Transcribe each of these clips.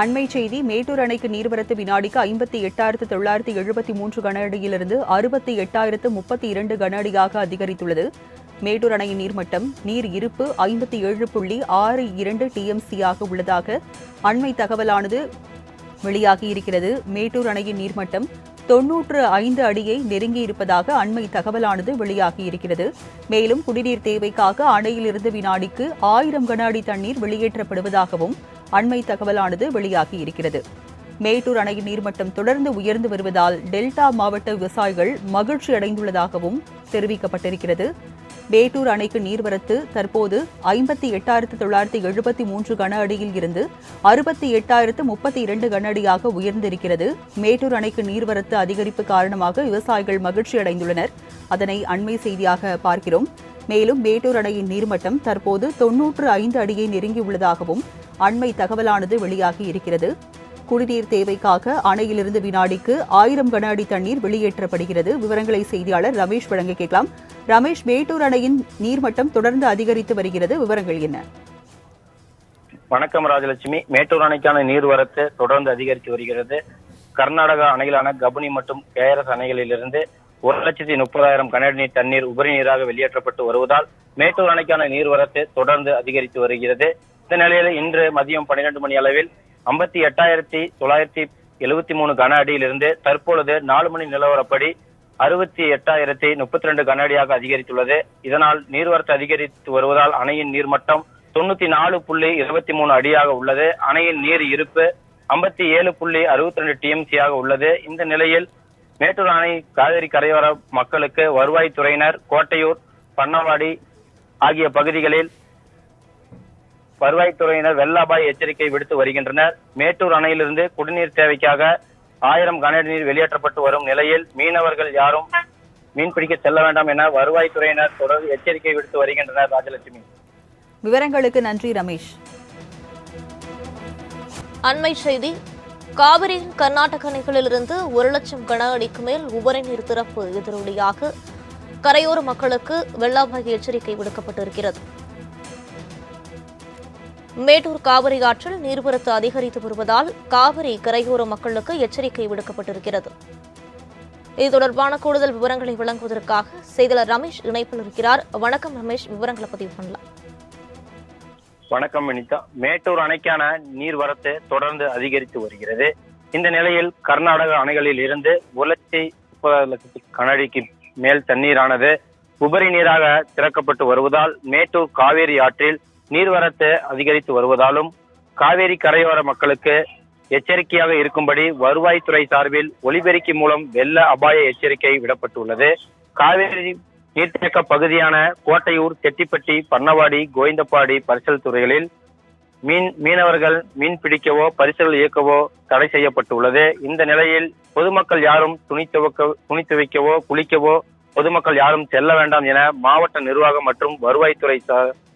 அண்மை செய்தி மேட்டூர் அணைக்கு நீர்வரத்து வினாடிக்கு ஐம்பத்தி எட்டாயிரத்து தொள்ளாயிரத்து எழுபத்தி மூன்று கன அடியிலிருந்து அறுபத்தி எட்டாயிரத்து முப்பத்தி இரண்டு கன அடியாக அதிகரித்துள்ளது. மேட்டூர் அணையின் நீர்மட்டம் நீர் இருப்பு ஐம்பத்தி ஏழு புள்ளி ஆறு இரண்டு டிஎம்சியாக உள்ளதாக அண்மை தகவலானது வெளியாகியிருக்கிறது மேட்டூர் அணையின் நீர்மட்டம் தொன்னூற்று ஐந்து அடியை நெருங்கியிருப்பதாக அண்மை தகவலானது வெளியாகியிருக்கிறது மேலும் குடிநீர் தேவைக்காக அணையிலிருந்து வினாடிக்கு ஆயிரம் கன அடி தண்ணீர் வெளியேற்றப்படுவதாகவும் அண்மை தகவலானது வெளியாகி இருக்கிறது. மேட்டூர் அணையின் நீர்மட்டம் தொடர்ந்து உயர்ந்து வருவதால் டெல்டா மாவட்ட விவசாயிகள் மகிழ்ச்சி அடைந்துள்ளதாகவும் தெரிவிக்கப்பட்டிருக்கிறது. மேட்டூர் அணைக்கு நீர்வரத்து தற்போது ஐம்பத்தி எட்டாயிரத்து தொள்ளாயிரத்து எழுபத்தி மூன்று கன அடியில் இருந்து அறுபத்தி எட்டாயிரத்து முப்பத்தி இரண்டு கன அடியாக உயர்ந்திருக்கிறது. மேட்டூர் அணைக்கு நீர்வரத்து அதிகரிப்பு காரணமாக விவசாயிகள் மகிழ்ச்சி அடைந்துள்ளனர். அதனை அண்மை செய்தியாக பார்க்கிறோம். மேலும் மேட்டூர் அணையின் நீர்மட்டம் தற்போது தொன்னூற்று ஐந்து அடியை நெருங்கியுள்ளதாகவும் அண்மை தகவலானது வெளியாகி இருக்கிறது. குடிநீர் தேவைக்காக அணையிலிருந்து வினாடிக்கு ஆயிரம் கன அடி தண்ணீர் வெளியேற்றப்படுகிறது. விவரங்களை செய்தியாளர் ரமேஷ் வழங்க கேட்கலாம். ரமேஷ் மேட்டூர் அணையின் நீர்மட்டம் தொடர்ந்து அதிகரித்து வருகிறது. விவரங்கள் என்ன? வணக்கம் ராஜலட்சுமி. மேட்டூர் அணைக்கான நீர்வரத்து தொடர்ந்து அதிகரித்து வருகிறது. கர்நாடகா அணைகளான கபினி மற்றும் கேஆர்எஸ் அணைகளிலிருந்து ஒரு லட்சத்தி முப்பதாயிரம் கனஅடி நீர் தண்ணீர் உபரி நீராக வெளியேற்றப்பட்டு வருவதால் மேட்டூர் அணைக்கான நீர்வரத்து தொடர்ந்து அதிகரித்து வருகிறது. இந்த நிலையில் இன்று மதியம் பன்னிரண்டு மணி அளவில் ஐம்பத்தி எட்டாயிரத்தி தொள்ளாயிரத்தி எழுபத்தி மூணு கன அடியிலிருந்து தற்பொழுது நாலு மணி நிலவரப்படி அறுபத்தி எட்டாயிரத்தி முப்பத்தி ரெண்டு கன அடியாக அதிகரித்துள்ளது. இதனால் நீர்வரத்து அதிகரித்து வருவதால் அணையின் நீர்மட்டம் தொண்ணூத்தி நாலு புள்ளி இருபத்தி மூணு அடியாக உள்ளது. அணையின் நீர் இருப்பு ஐம்பத்தி ஏழு புள்ளி அறுபத்தி ரெண்டு டிஎம்சியாக உள்ளது. இந்த நிலையில் மேட்டூர் அணை காவிரி கரையோர மக்களுக்கு வருவாய்த்துறையினர் கோட்டையூர் பண்ணவாடி ஆகிய பகுதிகளில் வருவாய்த்துறையினர் வெள்ள அபாய எச்சரிக்கை விடுத்து வருகின்றனர். மேட்டூர் அணையிலிருந்து குடிநீர் தேவைக்காக ஆயிரம் கனஅடி நீர் வெளியேற்றப்பட்டு வரும் நிலையில் மீனவர்கள் யாரும் மீன்பிடிக்க செல்ல வேண்டாம் என வருவாய்த்துறையினர் தொடர்ந்து எச்சரிக்கை விடுத்து வருகின்றனர் ராஜலட்சுமி. விவரங்களுக்கு நன்றி ரமேஷ். அண்மை செய்தி காவிரியின் கர்நாடக அணைகளிலிருந்து ஒரு லட்சம் கன அடிக்கு மேல் உபரி நீர் திறப்பு எதிரொலியாக கரையோர மக்களுக்கு வெள்ள அபாய எச்சரிக்கை விடுக்கப்பட்டிருக்கிறது. மேட்டூர் காவிரி ஆற்றில் நீர்வரத்து அதிகரித்து வருவதால் காவிரி கரையோர மக்களுக்கு எச்சரிக்கை விடுக்கப்பட்டிருக்கிறது. இது தொடர்பான கூடுதல் விவரங்களை வழங்குவதற்காக செய்தியாளர் ரமேஷ் இணைப்பில் இருக்கிறார். வணக்கம் ரமேஷ் விவரங்களை பதிவு பண்ணலாம். வணக்கம் வினிதா. மேட்டூர் அணைக்கான நீர்வரத்து தொடர்ந்து அதிகரித்து வருகிறது. இந்த நிலையில் கர்நாடக அணைகளில் இருந்து ஒரு லட்சத்தி முப்பது லட்சத்தி கனடிக்கு மேல் தண்ணீரானது உபரி நீராக திறக்கப்பட்டு வருவதால் மேட்டூர் காவேரி ஆற்றில் நீர்வரத்து அதிகரித்து வருவதாலும் காவேரி கரையோர மக்களுக்கு எச்சரிக்கையாக இருக்கும்படி வருவாய்த்துறை சார்பில் ஒலிபெருக்கி மூலம் வெள்ள அபாய எச்சரிக்கை விடப்பட்டுள்ளது. காவேரி நீர்த்தேக்க பகுதியான கோட்டையூர் செட்டிப்பட்டி பன்னவாடி கோவிந்தப்பாடி பரிசல் துறைகளில் மீன் மீனவர்கள் மீன் பிடிக்கவோ பரிசல் இயக்கவோ தடை செய்யப்பட்டுள்ளது. இந்த நிலையில் பொதுமக்கள் யாரும் துணி துவக்க துணி துவைக்கவோ குளிக்கவோ பொதுமக்கள் யாரும் செல்ல வேண்டாம் என மாவட்ட நிர்வாகம் மற்றும் வருவாய்த்துறை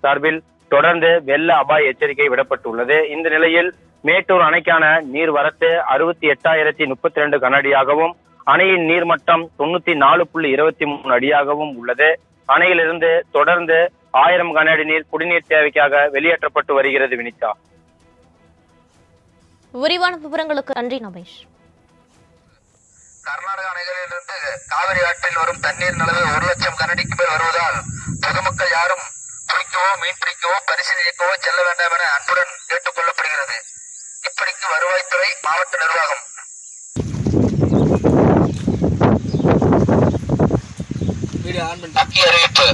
சார்பில் தொடர்ந்து வெள்ள அபாய எச்சரிக்கை விடப்பட்டுள்ளது. இந்த நிலையில் மேட்டூர் அணைக்கான நீர் வரத்து அறுபத்தி எட்டாயிரத்தி முப்பத்தி ரெண்டு கனடியாகவும் அணையின் நீர்மட்டம் தொண்ணூத்தி நாலு புள்ளி இருபத்தி மூணு அடியாகவும் உள்ளது. அணையிலிருந்து தொடர்ந்து ஆயிரம் கன அடி நீர் குடிநீர் தேவைக்காக வெளியேற்றப்பட்டு வருகிறது வினிதா. விரிவான விவரங்களுக்கு நன்றி ரமேஷ் கர்நாடக அணைகளிலிருந்து காவிரி ஆற்றில் வரும் தண்ணீர் அளவு ஒரு லட்சம் கனடிக்கு மேல் வருவதால் பொதுமக்கள் யாரும் குளிக்கவோ மீன் பிடிக்கவோ பரிசீலனை இயக்கவோ செல்ல வேண்டாம் என அன்புடன் கேட்டுக் கொள்ளப்படுகிறது. இப்படிக்கு வருவாய்த்துறை மாவட்ட நிர்வாகம். முக்கிய அறிவிப்பு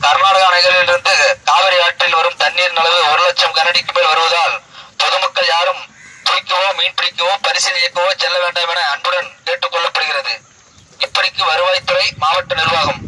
கர்நாடக அணைகளிலிருந்து காவிரி ஆற்றில் வரும் தண்ணீர் அளவு ஒரு லட்சம் கனடிக்கு மேல் வருவதால் பொதுமக்கள் யாரும் குளிக்கவோ மீன் பிடிக்கவோ பரிசீல் இயக்கவோ செல்ல வேண்டாம் என அன்புடன் கேட்டுக்கொள்ளப்படுகிறது. இப்படிக்கு வருவாய்த்துறை மாவட்ட நிர்வாகம்